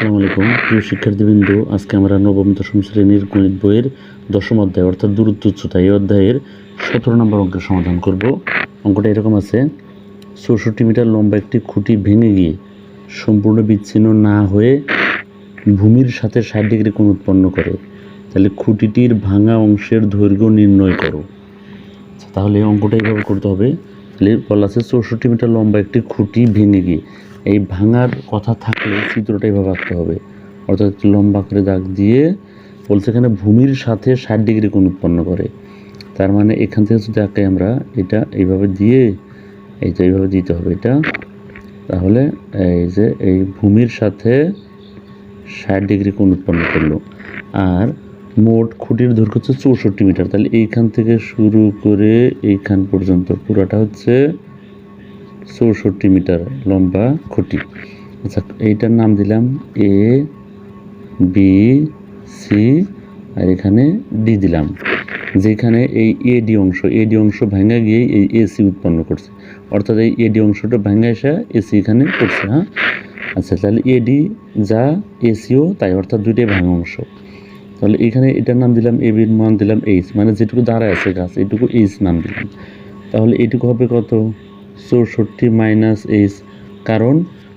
আসসালামু আলাইকুম। প্রিয় শিক্ষার্থীবৃন্দ আজকে আমরা নবম দশম শ্রেণির গণিত বইয়ের দশম অধ্যায় অর্থাৎ দূরত্ব উচ্চতা এই অধ্যায়ের সতেরো নম্বর অঙ্কের সমাধান করব। অঙ্কটা এরকম আছে চৌষট্টি মিটার লম্বা একটি খুঁটি ভেঙে গিয়ে সম্পূর্ণ বিচ্ছিন্ন না হয়ে ভূমির সাথে ষাট ডিগ্রি কোণ উৎপন্ন করে। তাহলে খুঁটিটির ভাঙা অংশের দৈর্ঘ্য নির্ণয় করো। আচ্ছা, তাহলে অঙ্কটা এইভাবে করতে হবে। তাহলে বলা আছে চৌষট্টি মিটার লম্বা একটি খুঁটি ভেঙে গিয়ে এই ভাঙার কথা থাকলে চিত্রটা এভাবে আঁকতে হবে। অর্থাৎ লম্বা করে দাগ দিয়ে বলছে এখানে ভূমির সাথে ষাট ডিগ্রি কোণ উৎপন্ন করে। তার মানে এখান থেকে যদি আঁকাই আমরা, এটা এইভাবে দিয়ে এই যে এইভাবে দিতে হবে এটা। তাহলে এই যে এই ভূমির সাথে ষাট ডিগ্রি কোণ উৎপন্ন করল। আর মোট খুঁটির দৈর্ঘ্য হচ্ছে চৌষট্টি মিটার। তাহলে এইখান থেকে শুরু করে এইখান পর্যন্ত পুরাটা হচ্ছে চৌষট্টি মিটার লম্বা খুঁটি। আচ্ছা এইটার নাম দিলাম এ বি সি আর এখানে ডি দিলাম, যেখানে এই এডি অংশ এডি অংশ ভেঙে গিয়ে এই এসি উৎপন্ন করছে। অর্থাৎ এই এডি অংশটা ভেঙে এসে এসি এখানে করছে হ্যাঁ? আচ্ছা তাহলে এডি যা এসিও তাই, অর্থাৎ দুইটাই ভাঙা অংশ। তাহলে এখানে এটার নাম দিলাম এ বির মান দিলাম এইচ মানে যেটুকু দাঁড়ায় আছে গাছ, এটুকু এইচ নাম দিলাম। তাহলে এটুকু হবে কত? চৌষট্টি মাইনাস এইচ কারণ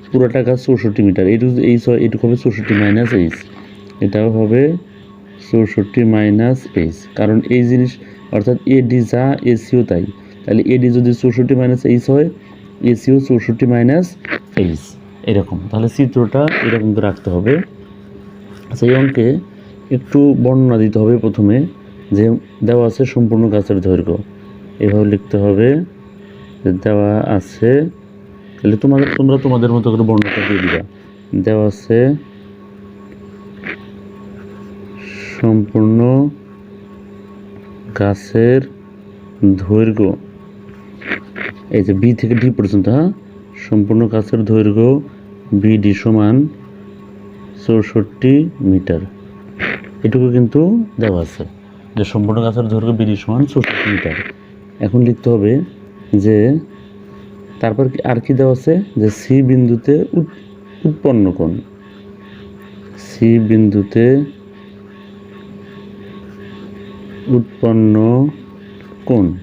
পুরোটা গাছ চৌষট্টি মিটার। এটুকু এইচ হয় এটুকু হবে চৌষট্টি মাইনাস এইচ এটাও হবে চৌষট্টি মাইনাস এইচ কারণ এই জিনিস, অর্থাৎ এডি যা এসিও তাই। তাহলে এডি যদি চৌষট্টি মাইনাস এইচ হয় এসিও চৌষট্টি মাইনাস এইচ এরকম। তাহলে চিত্রটা এরকম রাখতে হবে। আচ্ছা এই অঙ্কে একটু বর্ণনা দিতে হবে প্রথমে। যে দেওয়া আছে সম্পূর্ণ গাছের দৈর্ঘ্য। এভাবে লিখতে হবে। দেওয়া আছে। তাহলে তোমাদের তোমরা তোমাদের মতো করে বর্ণনাটা দিয়ে দিবা। দেওয়া আছে। সম্পূর্ণ গাছের দৈর্ঘ্য। এই যে বি থেকে ডি পর্যন্ত হ্যাঁ? সম্পূর্ণ গাছের দৈর্ঘ্য বিডি সমান চৌষট্টি মিটার। এটুকু কিন্তু দেওয়া আছে। যে সম্পূর্ণ গাছের দৈর্ঘ্য বিডি সমান চৌষট্টি মিটার। এখন লিখতে হবে যে তারপর আর কি দেওয়া আছে? যে সি বিন্দুতে উৎ- উৎপন্ন কোণ। সি বিন্দুতে উৎপন্ন কোণ।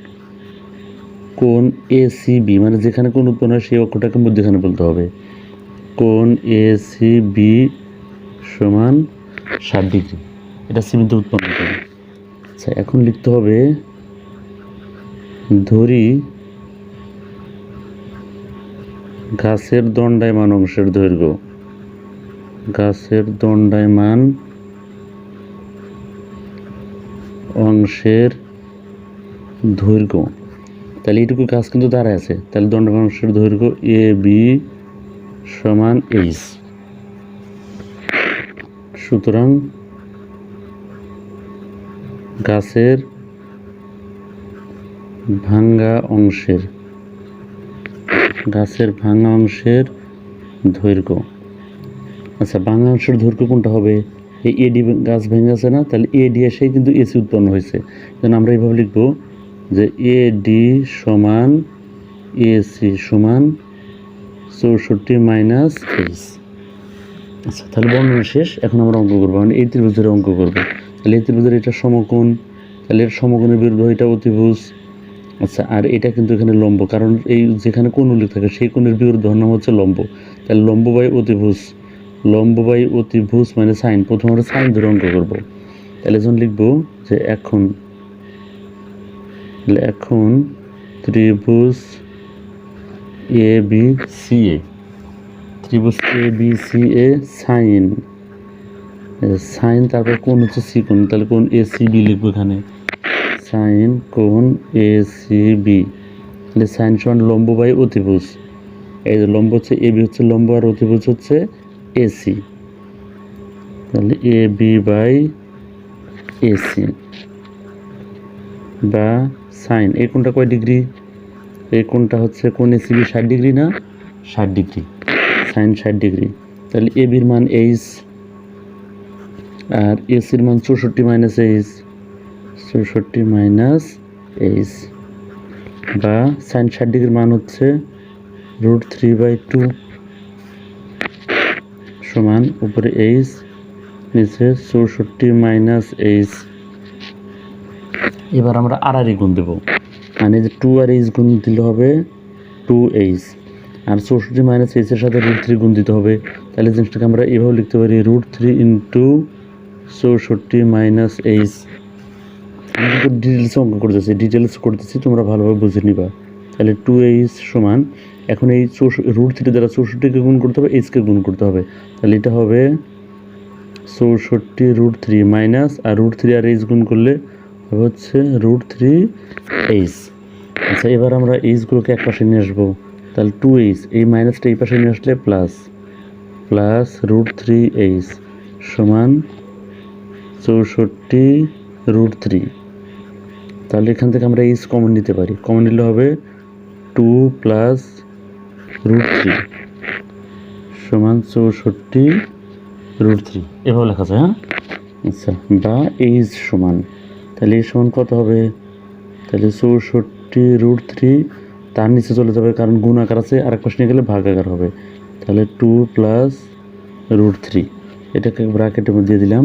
কোণ এ, সি, বি মানে যেখানে কোণ উৎপন্ন হয়, সেই অক্ষটাকে মধ্যখানে বলতে হবে। কোণ এ, সি, বি সমান ষাট ডিগ্রি। এটা সীমিত উৎপন্ন করে আচ্ছা এখন লিখতে হবে, ধরি গাছের দণ্ডায়মান অংশের দৈর্ঘ্য। গাছের দণ্ডায়মান অংশের দৈর্ঘ্য। তাহলে এইটুকু গাছ কিন্তু দাঁড়ায় আছে। তাহলে দণ্ডায়মান অংশের দৈর্ঘ্য এ, বি সমান এইচ। সুতরাং গাছের ভাঙ্গা অংশের গাছের ভাঙা অংশের দৈর্ঘ্য। আচ্ছা ভাঙা অংশের দৈর্ঘ্য কোনটা হবে? এই এডি গাছ ভেঙে আছে না? তাহলে এডি এসেই কিন্তু এসি উৎপন্ন হয়েছে। যেন আমরা এইভাবে লিখব যে এডি সমান এসি সমান চৌষট্টি মাইনাস এইচ আচ্ছা তাহলে বর্ণনা শেষ। এখন আমরা অঙ্ক করব। মানে এই ত্রিভুজের অঙ্ক করব। তাহলে এই ত্রিভুজের এটা সমকোণ। তাহলে এর সমকোণের বিরুদ্ধে এটা অতিভুজ। আচ্ছা আর এটা কিন্তু এখানে লম্ব, কারণ এই যেখানে কোণ উল্লেখ থাকে সেই কোণের বিরুদ্ধ নাম হচ্ছে লম্ব। তাহলে লম্ব বাই অতিভুজ বাই অতিভুজ মানে সাইন। প্রথম আমরা সাইন ধরে অঙ্ক করব। তাহলে যখন লিখব যে এখন এখন ত্রিভুজ এ, বি, সি, এ। ত্রিভুজ A, B, C, A, sine. Sine, তারপর কোন হচ্ছে সি কোণ। তাহলে কোন এ, সি, বি লিখব এখানে। সাইন কোন এ সি বি তাহলে সাইন সমান লম্ব বাই অতিভুজ। এই যে লম্ব হচ্ছে এ বি হচ্ছে লম্ব আর অতিভুজ হচ্ছে এসি তাহলে এ বি বাই এসি বা সাইন, এই কোনটা কয় ডিগ্রি? এই কোনটা হচ্ছে কোণ এসি বি ষাট ডিগ্রি না? ষাট ডিগ্রি। সাইন ষাট ডিগ্রি। তাহলে এ বির মান এইচ আর এসির মান চৌষট্টি মাইনাস এইচ চৌষট্টি মাইনাস এইচ বা সাইন ষাট ডিগ্রির মান হচ্ছে রুট থ্রি বাই টু সমান উপরে এইচ, নিচে চৌষট্টি মাইনাস এইচ। এবার আমরা আর আর গুণ দেবো। মানে যে টু আর এইচ গুণ দিলে হবে টু এইচ। আর চৌষট্টি মাইনাস এইচের সাথে রুট থ্রি গুণ দিতে হবে। তাহলে জিনিসটাকে আমরা এভাবে লিখতে পারি, রুট থ্রি ইন্টু চৌষট্টি মাইনাস এইচ। ডিটেলসে অঙ্ক করতেছি ডিটেলস করতেছি, তোমরা ভালোভাবে বুঝে নিবা। তাহলে টু এইচ সমান, এখন এই রুট থ্রি দ্বারা চৌষট্টিকে গুণ করতে হবে এইচকে গুণ করতে হবে। তাহলে এটা হবে চৌষট্টি রুট থ্রি মাইনাস আর রুট থ্রি আর এইচ গুণ করলে হবে হচ্ছে রুট থ্রি এইচ আচ্ছা এবার আমরা এইচগুলোকে এক পাশে নিয়ে আসব। তাহলে টু এইচ এই মাইনাসটা এই পাশে নিয়ে আসলে plus plus root three H সমান চৌষট্টি রুট থ্রি তাহলে এখান থেকে আমরা এইচ কমন নিতে পারি। কমন নিলে হবে টু প্লাস রুট থ্রি সমান চৌষট্টি রুট থ্রি এভাবে লেখা যায় হ্যাঁ? আচ্ছা বা এইচ সমান। তাহলে এই সমান কত হবে? তাহলে চৌষট্টি রুট থ্রি তার নিচে চলে যাবে, কারণ গুণ আকার আছে আর এক পাশে নিয়ে গেলে ভাগ আকার হবে। তাহলে টু প্লাস রুট থ্রি এটাকে ব্র্যাকেটের মধ্যে দিয়ে দিলাম।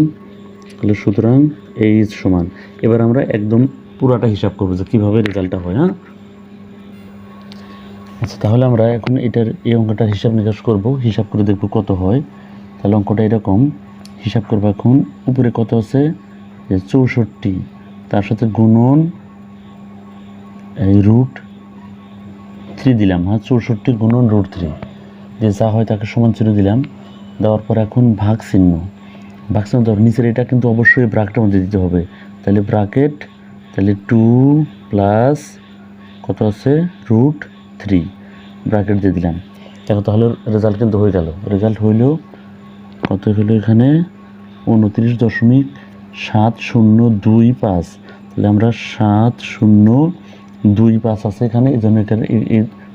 তাহলে সুতরাং এইচ সমান। এবার আমরা একদম পুরাটা হিসাব করব যে কীভাবে রেজাল্টটা হয় হ্যাঁ? আচ্ছা তাহলে আমরা এখন এটার, এই অঙ্কটার হিসাব নিকাশ করব, হিসাব করে দেখব কত হয়। তাহলে অঙ্কটা এরকম, হিসাব করব এখন, উপরে কত আছে? যে চৌষট্টি, তার সাথে গুণন, এই রুট থ্রি দিলাম হ্যাঁ? চৌষট্টি গুণন রুট থ্রি যে যা হয় তাকে সমান চিহ্ন দিলাম, দেওয়ার পর এখন ভাগ চিহ্ন ভাগ চিহ্ন দেওয়ার, নিচের এটা কিন্তু অবশ্যই ব্রাকেটের মধ্যে দিতে হবে। তাহলে ব্রাকেট তাহলে টু প্লাস কত আছে? রুট থ্রি ব্র্যাকেট দিয়ে দিলাম। দেখো তাহলে রেজাল্ট কিন্তু হয়ে গেল। রেজাল্ট হইলেও কত হলো এখানে? উনত্রিশ দশমিক সাত শূন্য দুই পাঁচ। তাহলে আমরা সাত শূন্য দুই পাঁচ আছে এখানে এই জন্য এখানে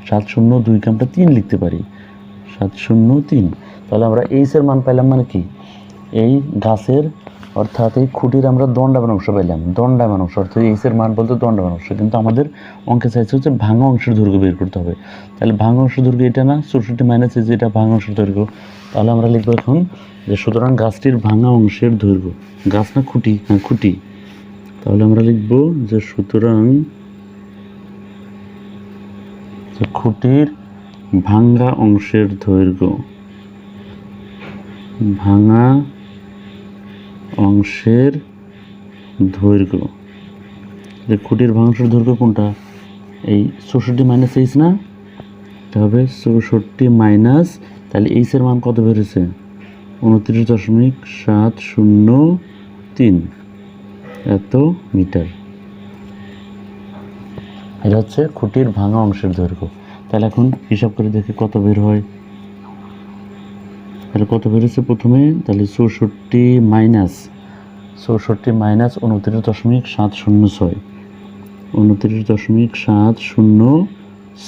সাত শূন্য দুইকে আমরা তিন লিখতে পারি। সাত শূন্য তিন। তাহলে আমরা এইচের মান পাইলাম মানে কি? এই গাছের অর্থাৎ এই খুঁটির আমরা দণ্ডায়মান অংশ পাইলাম। দণ্ডায়মান অংশ, অর্থাৎ এইচের মান বলতে দণ্ডায়মান অংশ। কিন্তু আমাদের অঙ্কে চাইছে হচ্ছে ভাঙা অংশের দৈর্ঘ্য বের করতে হবে। তাহলে ভাঙা অংশ দৈর্ঘ্য এটা না, চৌষট্টি মাইনাস এই যে এটা ভাঙা অংশের দৈর্ঘ্য, তাহলে আমরা লিখব এখন যে সুতরাং গাছটির ভাঙা অংশের দৈর্ঘ্য, গাছ না খুঁটি? হ্যাঁ খুঁটি। তাহলে আমরা লিখব যে সুতরাং খুঁটির ভাঙ্গা অংশের দৈর্ঘ্য, ভাঙা অংশের দৈর্ঘ্য। যে খুঁটির ভাঙাংশের দৈর্ঘ্য কোনটা? এই চৌষট্টি মাইনাস এইচ না? হবে চৌষট্টি মাইনাস তাহলে এইচের মান কত বেড়েছে উনত্রিশ দশমিক সাত শূন্য তিন। এত মিটার। এটা হচ্ছে খুঁটির ভাঙা অংশের দৈর্ঘ্য। তাহলে এখন হিসাব করে দেখি কত বের হয়। তাহলে কত বেরোচ্ছে প্রথমে? তাহলে চৌষট্টি মাইনাস চৌষট্টি মাইনাস উনত্রিশ দশমিক সাত শূন্য ছয়। উনত্রিশ দশমিক সাত শূন্য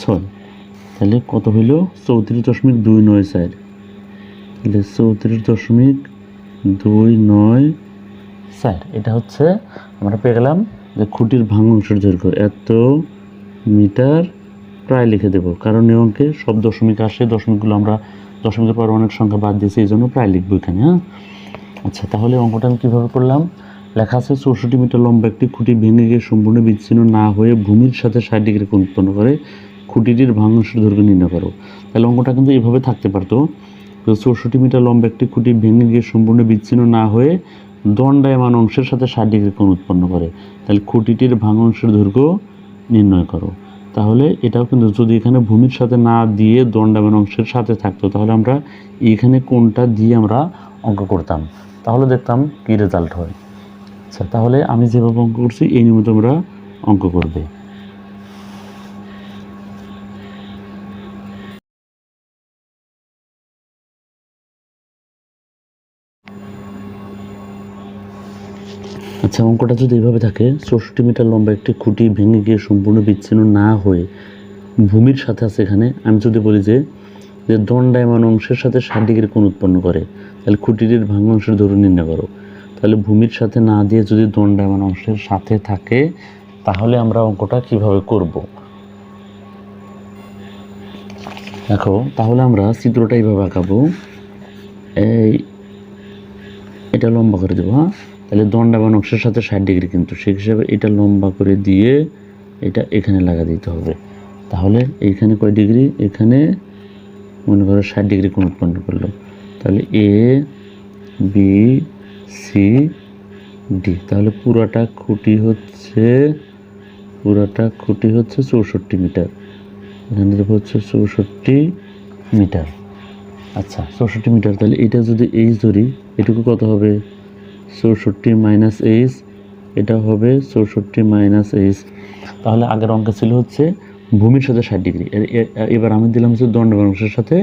ছয়। তাহলে কত হইল? চৌত্রিশ দশমিক দুই নয় চার। তাহলে চৌত্রিশ দশমিক দুই নয় চার। এটা হচ্ছে আমরা পেয়ে গেলাম যে খুঁটির ভাঙাংশের দৈর্ঘ্য। এত মিটার প্রায় লিখে দেব। কারণ এই অঙ্কে সব দশমিক আসে, দশমিকগুলো আমরা দশমিকের পর অনেক সংখ্যা বাদ দিয়েছি, এই জন্য প্রায় লিখব এখানে হ্যাঁ? আচ্ছা তাহলে অঙ্কটা আমি কীভাবে করলাম? লেখা আছে চৌষট্টি মিটার লম্বা একটি খুঁটি ভেঙে গিয়ে সম্পূর্ণ বিচ্ছিন্ন না হয়ে ভূমির সাথে ষাট ডিগ্রি উৎপন্ন করে খুঁটিটির ভাঙাংশের দৈর্ঘ্য নির্ণয় করো। তাহলে অঙ্কটা কিন্তু এভাবে থাকতে পারতো। চৌষট্টি মিটার লম্বা একটি খুঁটি ভেঙে গিয়ে সম্পূর্ণ বিচ্ছিন্ন না হয়ে দণ্ডায়মান অংশের সাথে ষাট ডিগ্রি কোণ উৎপন্ন করে, তাহলে খুঁটিটির ভাঙাংশের দৈর্ঘ্য নির্ণয় করো। তাহলে এটাও কিন্তু যদি এখানে ভূমির সাথে না দিয়ে দণ্ডায়মান অংশের সাথে থাকতো, তাহলে আমরা এখানে কোনটা দিয়ে আমরা অঙ্ক করতাম? তাহলে দেখতাম কী রেজাল্ট হয়। আচ্ছা তাহলে আমি যেভাবে অঙ্ক করছি, এই নিয়মিত আমরা অঙ্ক করবে। আচ্ছা অঙ্কটা যদি এভাবে থাকে, চৌষট্টি মিটার লম্বা একটি খুঁটি ভেঙে গিয়ে সম্পূর্ণ বিচ্ছিন্ন না হয়ে ভূমির সাথে আছে এখানে, আমি যদি বলি যে যে দণ্ডায়মান অংশের সাথে ষাট ডিগ্রি কোণ উৎপন্ন করে, তাহলে খুঁটিটির ভাঙা অংশের ধরুন নির্ণয় করো। তাহলে ভূমির সাথে না দিয়ে যদি দণ্ডায়মান অংশের সাথে থাকে, তাহলে আমরা অঙ্কটা কীভাবে করব? দেখো, তাহলে আমরা চিত্রটা এইভাবে আঁকাবো। এই, এটা লম্বা করে দেবো হ্যাঁ? তাহলে দণ্ডাবান অংশের সাথে ষাট ডিগ্রি কিন্তু, সেই হিসাবে এটা লম্বা করে দিয়ে এটা এখানে লাগা দিতে হবে। তাহলে এইখানে কয় ডিগ্রি? এখানে মনে করো ষাট ডিগ্রি কোণ উৎপন্ন করল। তাহলে এ, বি, সি, ডি। তাহলে পুরাটা খুঁটি হচ্ছে, পুরাটা খুঁটি হচ্ছে চৌষট্টি মিটার। এখানে হচ্ছে চৌষট্টি মিটার। আচ্ছা চৌষট্টি মিটার। তাহলে এটা যদি এইচ ধরি, এটুকু কত হবে? চৌষট্টি মাইনাস এইচ এটা হবে চৌষট্টি মাইনাস এইচ তাহলে আগের অঙ্ক ছিল হচ্ছে ভূমির সাথে ষাট ডিগ্রি। এবার আমি দিলাম হচ্ছে দণ্ডবাংশের সাথে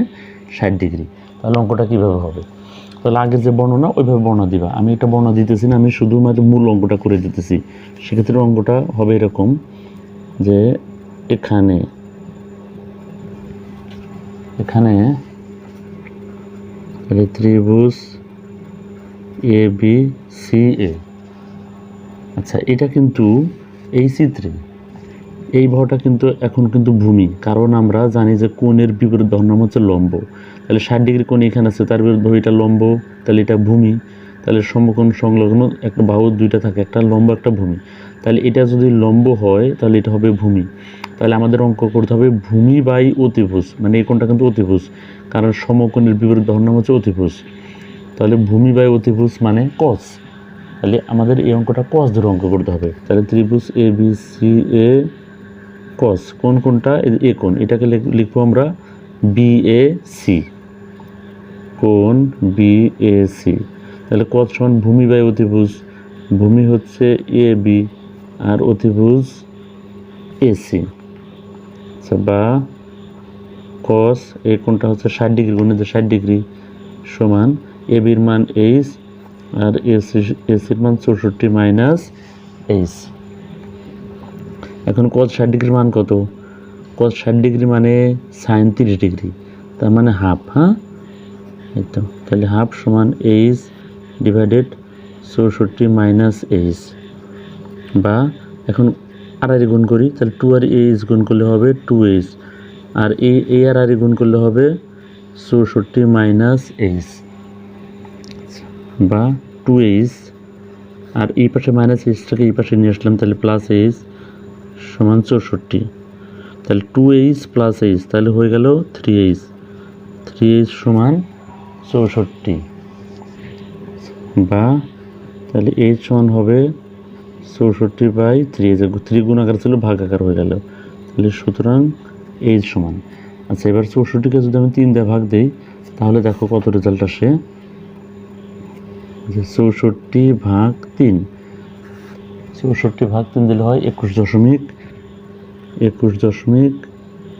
ষাট ডিগ্রি। তাহলে অঙ্কটা কীভাবে হবে? তাহলে আগে যে বর্ণনা, ওইভাবে বর্ণনা দিবা। আমি একটা বর্ণনা দিতেছি না, আমি শুধুমাত্র মূল অঙ্কটা করে দিতেছি। সেক্ষেত্রে অঙ্কটা হবে এরকম যে এখানে এখানে ত্রিভুজ এ বি সি এ আচ্ছা এটা কিন্তু এই চিত্রে। এই ভটা কিন্তু এখন কিন্তু ভূমি, কারণ আমরা জানি যে কোণের বিপরীত নাম হচ্ছে লম্ব। তাহলে ষাট ডিগ্রি কোণ এখানে আছে, তার বাহু এটা লম্ব, তাহলে এটা ভূমি। তাহলে সমকোণ সংলগ্ন একটা বাহু দুইটা থাকে, একটা লম্ব, একটা ভূমি। তাহলে এটা যদি লম্ব হয়, তাহলে এটা হবে ভূমি। তাহলে আমাদের অঙ্ক করতে হবে ভূমি বাই অতিভুজ মানে এই কোণটা কিন্তু অতিভুজ, কারণ সমকোণের বিপরীত নাম হচ্ছে অতিভুজ। তাহলে ভূমি বাই অতিভুজ মানে কস তাহলে আমাদের এই অঙ্কটা কস ধরে অঙ্ক করতে হবে। তাহলে ত্রিভুজ এ বি সি এ কস কোন কোনটা? এ- এ কোন এটাকে লিখ- লিখব আমরা বি এ সি কোন বি এ সি তাহলে কস সমান ভূমি বাই অতিভুজ। ভূমি হচ্ছে এ বি আর অতিভুজ এ সি আচ্ছা বা কস এই কোনটা হচ্ছে ষাট ডিগ্রি, গুণিত ষাট ডিগ্রি সমান এ বির মান এইচ আর এসি এসির মান চৌষট্টি মাইনাস এইচ এখন কস ষাট ডিগ্রির মান কত? কস ষাট ডিগ্রি মানে সাইন ডিগ্রি। তার মানে হাফ হ্যাঁ? এই তো, তাহলে হাফ সমান এইচ ডিভাইডেড চৌষট্টি মাইনাস এইচ বা এখন আড়াই গুণ করি, তাহলে টু আর এইচ গুণ করলে হবে টু এইচ আর এ আর আড়াই গুণ করলে হবে চৌষট্টি মাইনাস এইচ বা টু এইচ আর এই পাশে মাইনাস এইচটাকে এই পাশে নিয়ে আসলাম, তাহলে প্লাস এইচ সমান চৌষট্টি। তাহলে টু এইচ প্লাস এইচ তাহলে হয়ে গেল থ্রি এইচ থ্রি এইচ সমান চৌষট্টি। বা তাহলে এইচ সমান হবে চৌষট্টি বাই থ্রি এইচ থ্রি গুণ আকার ছিল ভাগ আকার হয়ে গেল। তাহলে সুতরাং এইচ সমান। আচ্ছা এবার চৌষট্টিকে যদি আমি তিন দিয়ে ভাগ দিই, তাহলে দেখো কত রেজাল্ট আসে। চৌষট্টি ভাগ তিন। চৌষট্টি ভাগ তিন দিলে হয় একুশ দশমিক একুশ দশমিক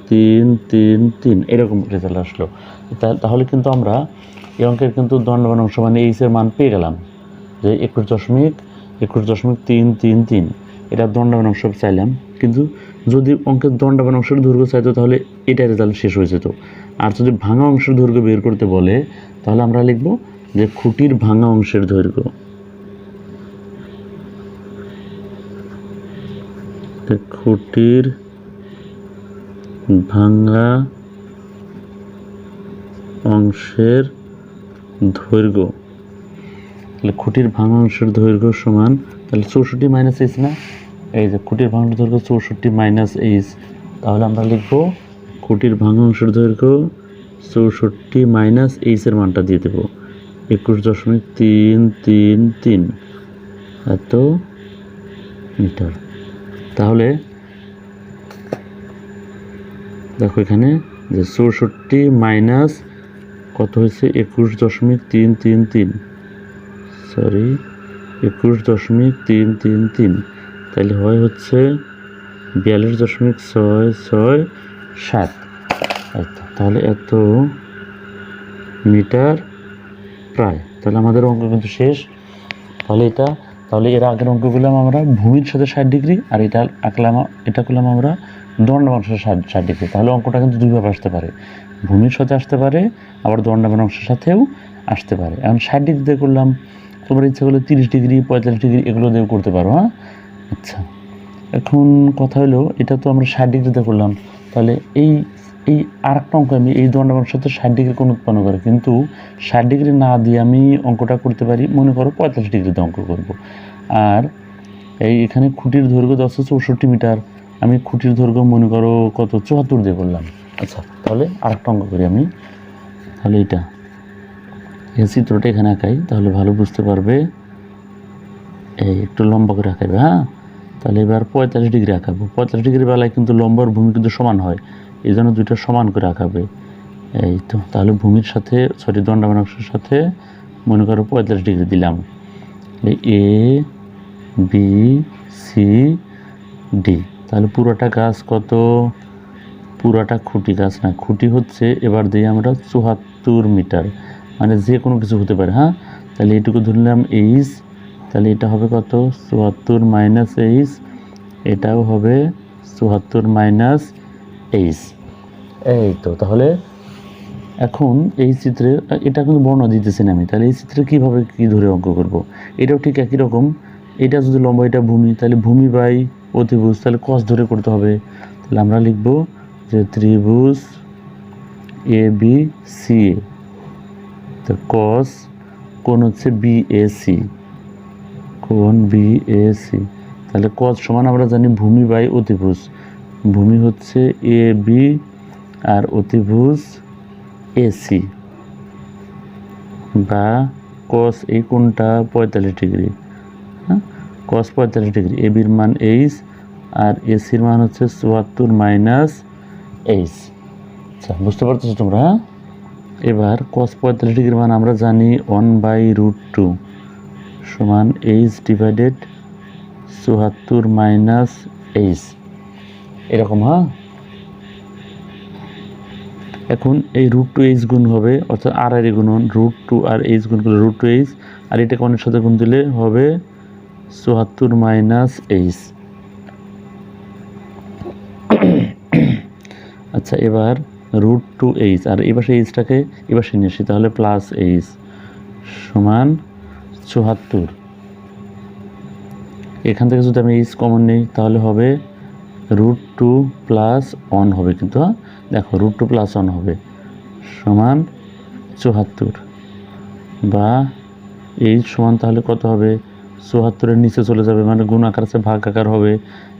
তিন তিন তিন। এরকম রেজাল্ট আসলো। তাহলে কিন্তু আমরা এই অঙ্কের কিন্তু দণ্ডবান অংশ মানে এইচের মান পেয়ে গেলাম। যে একুশ দশমিক একুশ দশমিক তিন তিন তিন। এটা দণ্ডবান অংশ চাইলাম। কিন্তু যদি অঙ্কের দণ্ডবান অংশের দৈর্ঘ্য চাইতো তাহলে এটা রেজাল্ট শেষ হয়ে যেত। আর যদি ভাঙা অংশের দৈর্ঘ্য বের করতে বলে, তাহলে আমরা লিখব যে খুঁটির ভাঙা অংশের দৈর্ঘ্য। খুঁটির ভাঙা অংশের দৈর্ঘ্য। তাহলে খুঁটির ভাঙা অংশের দৈর্ঘ্য সমান, তাহলে চৌষট্টি মাইনাস এইচ না? এই যে খুঁটির ভাঙা দৈর্ঘ্য চৌষট্টি মাইনাস এইচ তাহলে আমরা লিখব খুঁটির ভাঙা অংশের দৈর্ঘ্য চৌষট্টি মাইনাস এইচের মানটা দিয়ে দেবো। একুশ দশমিক তিন তিন তিন। এত মিটার। তাহলে দেখো এখানে যে চৌষট্টি মাইনাস কত হয়েছে? একুশ দশমিক তিন তিন তিন। সরি, একুশ দশমিক তিন তিন তিন। তাহলে হয় হচ্ছে বিয়াল্লিশ দশমিক ছয় ছয় সাত। এই তাহলে এত মিটার প্রায়। তাহলে আমাদের অঙ্ক কিন্তু শেষ। তাহলে এটা, তাহলে এর আগের অঙ্ক করলাম আমরা ভূমির সাথে ষাট ডিগ্রি আর এটা আঁকলাম, এটা করলাম আমরা দণ্ডবাংশ ষাট ষাট ডিগ্রি। তাহলে অঙ্কটা কিন্তু দুইভাবে আসতে পারে। ভূমির সাথে আসতে পারে, আবার দণ্ডবান অংশের সাথেও আসতে পারে। এখন ষাট ডিগ্রি দিয়ে করলাম, তোমার ইচ্ছা করলে তিরিশ ডিগ্রি, পঁয়তাল্লিশ ডিগ্রি এগুলো দিয়েও করতে পারো হ্যাঁ? আচ্ছা। এখন কথা হলো, এটা তো আমরা ষাট ডিগ্রিতে করলাম। তাহলে এই এই আর একটা অঙ্ক আমি এই দণ্ডাংশের সাথে ষাট ডিগ্রি কোণ উৎপন্ন করে। কিন্তু ষাট ডিগ্রি না দিয়ে আমি অঙ্কটা করতে পারি, মনে করো পঁয়তাল্লিশ ডিগ্রিতে অঙ্ক করব। আর এই এখানে খুঁটির দৈর্ঘ্য দশ চৌষট্টি মিটার, আমি খুঁটির দৈর্ঘ্য মনে করো কত চুয়াত্তর দিয়ে করলাম। আচ্ছা তাহলে আর একটা অঙ্ক করি আমি। তাহলে এটা এই চিত্রটা এখানে আঁকাই, তাহলে ভালো বুঝতে পারবে। এই একটু লম্বা করে আঁকাবে হ্যাঁ? তাহলে এবার পঁয়তাল্লিশ ডিগ্রি আঁকাবো। পঁয়তাল্লিশ ডিগ্রি বেলায় কিন্তু লম্বার ভূমি কিন্তু সমান হয়। এই জন্য দুইটা সমান করে আঁকাবে। এই তো, তাহলে ভূমির সাথে সরি দণ্ডাংশের সাথে মনে করো পঁয়তাল্লিশ ডিগ্রি দিলাম। A, B, C, D. তাহলে পুরোটা গাছ কত? পুরোটা খুঁটি গাছ না, খুঁটি হচ্ছে এবার দিই আমরা চুয়াত্তর মিটার। মানে যে কোনো কিছু হতে পারে হ্যাঁ? তাহলে এইটুকু ধরলাম এইচ, তাহলে এটা হবে কত? চুয়াত্তর মাইনাস এইচ, এটাও হবে চুয়াত্তর মাইনাস এইচ এই তো তাহলে এখন এই চিত্রে, এটা কিন্তু বর্ণ দিতেছি না আমি। তাহলে এই চিত্রে কীভাবে কী ধরে অঙ্ক করব। এটাও ঠিক একই রকম। এটা যদি লম্বা, এটা ভূমি, তাহলে ভূমি বাই অতিভুজ, তাহলে কস ধরে করতে হবে। তাহলে আমরা লিখব যে ত্রিভুজ এ বি সি এ তো কস কোন হচ্ছে বি এ সি কোন বি এ সি তাহলে কস সমান আমরা জানি ভূমি বাই অতিভুজ। ভূমি হচ্ছে এ বি আর অতিভুজ এসি বা কস এই কোনটা? পঁয়তাল্লিশ ডিগ্রি। হ্যাঁ? কস পঁয়তাল্লিশ ডিগ্রি। এ বির মান এইচ আর এসির মান হচ্ছে চুয়াত্তর মাইনাস এইচ আচ্ছা বুঝতে পারতেছো তোমরা হ্যাঁ? এবার কস পঁয়তাল্লিশ ডিগ্রির মান আমরা জানি ওয়ান বাই রুট টু সমান এইচ ডিভাইডেড চুয়াত্তর মাইনাস এইচ এরকম হ্যাঁ? এখন এই রুট টু এইচ গুণ হবে, অর্থাৎ আর আর গুণন রুট টু আর এইচ গুণ করলে রুট টু এইচ আর এটা কোণের সাথে গুণ দিলে হবে চুয়াত্তর মাইনাস এইচ আচ্ছা এবার রুট টু এইচ আর এবার সেই এইচটাকে এবার সে নিয়ে তাহলে প্লাস এইচ সমান চুয়াত্তর। এখান থেকে যদি আমি এইচ কমন নিই, তাহলে হবে রুট টু প্লাস অন হবে কিন্তু হ্যাঁ? দেখো রুট টু প্লাস অন হবে। সমান চুয়াত্তর। বা এইচ সমান তাহলে কত হবে? চুয়াত্তরের নিচে চলে যাবে মানে গুণ আকার আছে, ভাগ আকার হবে।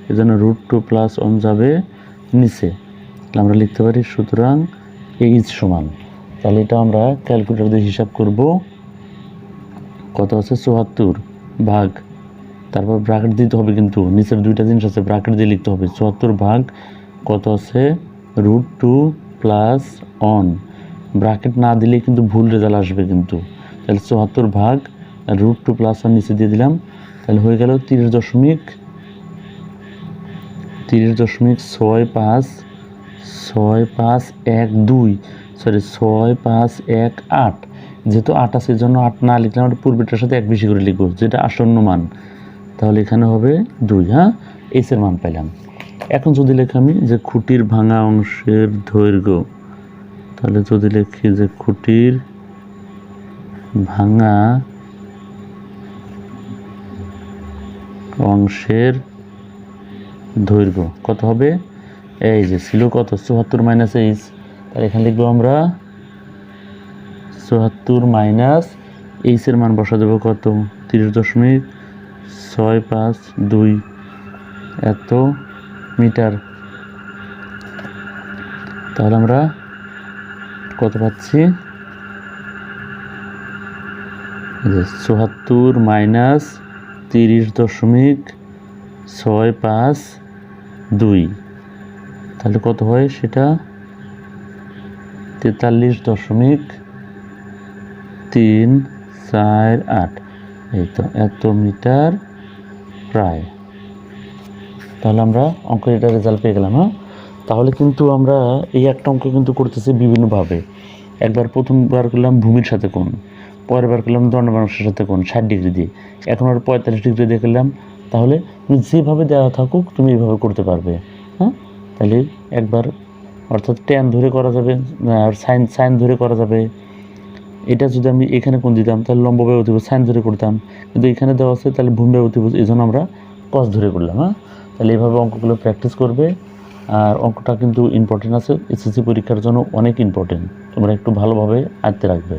এই জন্য রুট টু প্লাস অন যাবে নিচে। আমরা লিখতে পারি, সুতরাং এইচ সমান। তাহলে এটা আমরা ক্যালকুলেটর দিয়ে হিসাব করব। কত আছে? চুয়াত্তর। ভাগ তারপর ব্রাকেট দিতে হবে কিন্তু, নিচের দুইটা জিনিস আছে ব্রাকেট দিয়ে লিখতে হবে। চুয়াত্তর ভাগ কত আছে? Root two plus on bracket না দিলে কিন্তু ভুল রেজাল্ট আসবে কিন্তু। তাহলে চুয়াত্তর ভাগ রুট টু প্লাস অন নিচে দিয়ে দিলাম। তাহলে হয়ে গেল তিরিশ দশমিক তিরিশ দশমিক ছয় পাঁচ ছয় পাঁচ এক দুই সরি ছয় পাঁচ এক আট। যেহেতু আট আছে জন্য আট না লিখলাম পূর্বেটার সাথে এক বেশি করে লিখব, যেটা আসন্ন মান। তাহলে এখানে হবে দুই হ্যাঁ? এইসের মান পেলাম। এখন যদি লেখি আমি যে খুঁটির ভাঙা অংশের দৈর্ঘ্য, তাহলে যদি লেখি যে খুঁটির ভাঙা অংশের দৈর্ঘ্য কত হবে? এই যে ছিল কত? চুয়াত্তর মাইনাস এইচ তাহলে এখানে লিখব আমরা চুয়াত্তর মাইনাস এইচের মান বসা দেবো কত? তিরিশ দশমিক ছয় পাঁচ দুই। এত মিটার। তাহলে আমরা কত পাচ্ছি? চুয়াত্তর মাইনাস তিরিশ দশমিক ছয় পাঁচ দুই। তাহলে কত হয় সেটা? তেতাল্লিশ দশমিক তিন চার আট। এই তো, এত মিটার প্রায়। তাহলে আমরা অঙ্কের এটা রেজাল্ট পেয়ে গেলাম হ্যাঁ? তাহলে কিন্তু আমরা এই একটা অঙ্ক কিন্তু করতেছি বিভিন্নভাবে। একবার প্রথমবার করলাম ভূমির সাথে কোন পরের বার করলাম দণ্ডমানুষের সাথে কোন ষাট ডিগ্রি দিয়ে। এখন আর পঁয়তাল্লিশ ডিগ্রি দিয়ে করলাম, তাহলে তুমি যেভাবে দেওয়া থাকুক, তুমি এইভাবে করতে পারবে হ্যাঁ? তাহলে একবার অর্থাৎ ট্যান ধরে করা যাবে, আর সাইন সাইন ধরে করা যাবে। এটা যদি আমি এখানে কোন দিতাম, তাহলে লম্ব ব্যয় অতিভুজ সাইন ধরে করতাম। কিন্তু এখানে দেওয়া আছে, তাহলে ভূমি ব্যয় অতিভুজ, এই জন্য আমরা কস ধরে করলাম হ্যাঁ? তাহলে এইভাবে অঙ্কগুলো প্র্যাকটিস করবে। আর অঙ্কটা কিন্তু ইম্পর্টেন্ট আছে এসএসসি পরীক্ষার জন্য অনেক ইম্পর্টেন্ট তোমরা একটু ভালোভাবে আঁকতে রাখবে।